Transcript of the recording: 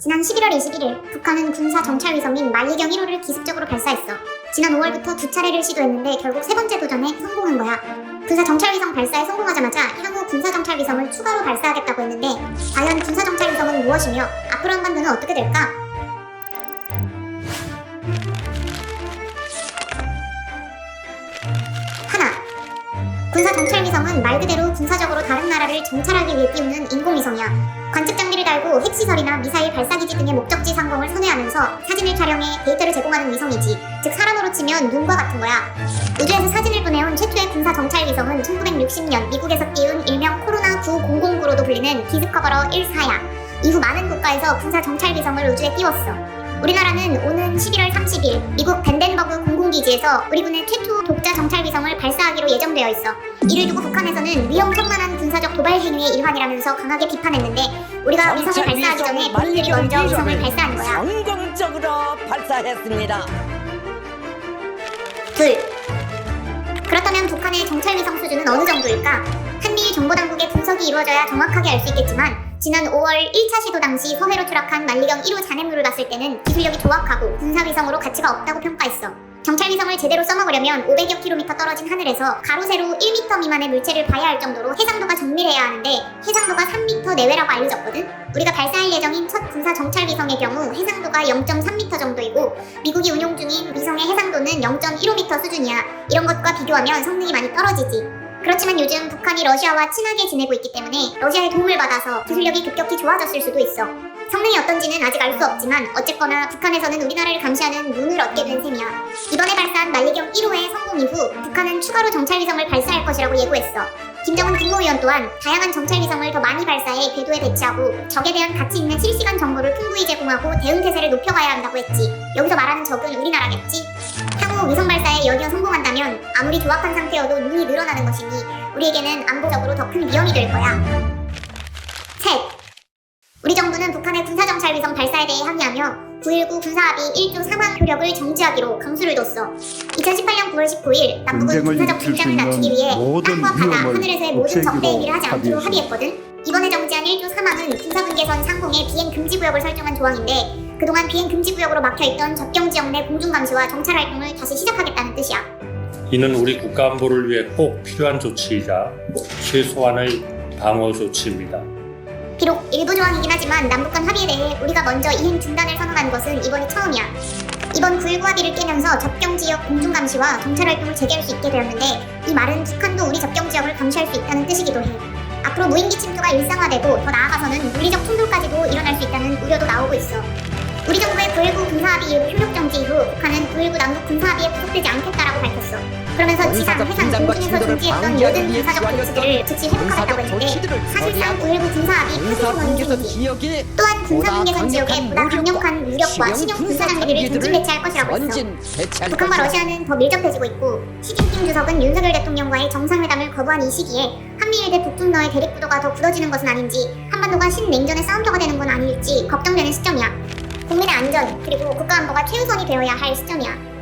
지난 11월 21일 북한은 군사 정찰 위성 인 만리경 1호를 기습적으로 발사했어. 지난 5월부터 두 차례를 시도했는데 결국 세 번째 도전에 성공한 거야. 군사 정찰 위성 발사에 성공하자마자 향후 군사 정찰 위성을 추가로 발사하겠다고 했는데 과연 군사 정찰 위성은 무엇이며 앞으로 한반도는 어떻게 될까? 하나. 군사 정찰 위성은 말 그대로 군사적으로 다른 나라를 정찰하기 위해 띄우는 인공위성이야. 핵시설이나 미사일 발사기지 등의 목적지 상공을 선회하면서 사진을 촬영해 데이터를 제공하는 위성이지. 즉 사람으로 치면 눈과 같은 거야. 우주에서 사진을 보내온 최초의 군사 정찰 위성은 1960년 미국에서 띄운 일명 코로나 900구로도 불리는 디스커버러 1사야. 이후 많은 국가에서 군사 정찰 위성을 우주에 띄웠어. 우리나라는 오는 11월 30일 미국 벤덴버그 공군기지에서 우리 군의 최초 독자 정찰 위성을 발사하기로 예정되어 있어. 이를 두고 북한에서는 위험천만한 군사적 행위의 일환이라면서 강하게 비판했는데 우리가 위성을 발사하기 전에 본인들이 먼저 위성을 발사한 거야. 성공적으로 발사했습니다. 둘. 그렇다면 북한의 정찰 위성 수준은 어느 정도일까? 한미일 정보당국의 분석이 이루어져야 정확하게 알 수 있겠지만 지난 5월 1차 시도 당시 서해로 추락한 만리경 1호 잔해물을 봤을 때는 기술력이 조악하고 군사위성으로 가치가 없다고 평가했어. 정찰 위성을 제대로 써먹으려면 500여 킬로미터 떨어진 하늘에서 가로 세로 1m 미만의 물체를 봐야 할 정도로 해상도가 정밀해야 하는데 해상도가 3m 내외라고 알려졌거든. 우리가 발사할 예정인 첫 군사 정찰 위성의 경우 해상도가 0.3m 정도이고 미국이 운용 중인 위성의 해상도는 0.15m 수준이야. 이런 것과 비교하면 성능이 많이 떨어지지. 그렇지만 요즘 북한이 러시아와 친하게 지내고 있기 때문에 러시아의 도움을 받아서 기술력이 급격히 좋아졌을 수도 있어. 성능이 어떤지는 아직 알 수 없지만 어쨌거나 북한에서는 우리나라를 감시하는 눈을 얻게 된 셈이야. 이번에 발사한 만리경 1호의 성공 이후 북한은 추가로 정찰 위성을 발사할 것이라고 예고했어. 김정은 국무위원 또한 다양한 정찰 위성을 더 많이 발사해 궤도에 배치하고 적에 대한 가치 있는 실시간 정보를 풍부히 제공하고 대응 태세를 높여가야 한다고 했지. 여기서 말하는 적은 우리나라겠지. 향후 위성 발사에 연이어 성공 한다면 아무리 조악한 상태여도 눈이 늘어나는 것이니 우리에게는 안보적으로 더 큰 위험이 될 거야. 셋. 우리 정부는 북한의 군사정찰 위성 발사에 대해 항의하며 9.19 군사합의 1조 3항 효력을 정지하기로 감수를 뒀어. 2018년 9월 19일 남북은 군사적 긴장을 낮추기 위해 땅과 바다, 하늘에서의 모든 적대 없애기로 행위를 하지 않기로. 합의했거든. 이번에 정지한 1조 3항은 군사분계선 상공에 비행 금지 구역을 설정한 조항인데 그동안 비행 금지 구역으로 막혀 있던 접경 지역 내 공중 감시와 정찰 활동을 다시 시작하겠다는 뜻이야. 이는 우리 국가 안보를 위해 꼭 필요한 조치이자 최소한의 방어 조치입니다. 비록 일부 조항이긴 하지만 남북 간 합의에 대해 우리가 먼저 이행 중단을 선언한 것은 이번이 처음이야. 이번 9.19 합의를 깨면서 접경 지역 공중 감시와 정찰 활동을 재개할 수 있게 되었는데 이 말은 북한도 우리 접경 지역을 감시할 수 있다는 뜻이기도 해. 앞으로 무인기 침투가 일상화되고 더 나아가서는 물리적 충돌까지도 일어날 수 있다는 우려도 나오고 있어. 우리 정부의 9.19 군사합의 이후 효력 정지 이후 북한은 9.19 남북 군사합의에 구속되지 않겠다라고 밝혔어. 그러면서 지상, 해상, 공중에서 중지했던 모든 군사적 조치들을 즉시 회복하겠다고 했는데 사실상 처리하고 9.19 군사합의 원칙이지. 지역에 또한 군사 보다 분계선 지역에 보다 강력한 무력과 신형 신형 군사 군사 장비들을 장비들을 동진 배치할 것이라고 했어. 전진 북한과. 러시아는 더 밀접해지고 있고 시진핑 주석은 윤석열 대통령과의 정상회담을 거부한 이 시기에 한미일 대 북중러의 대립 구도가 더 굳어지는 것은 아닌지 한반도가 신냉전의 싸움터가 되는 건 아닐지 걱정되는 시점이야. 국민의 안전 그리고 국가 안보가 최우선이 되어야 할 시점이야.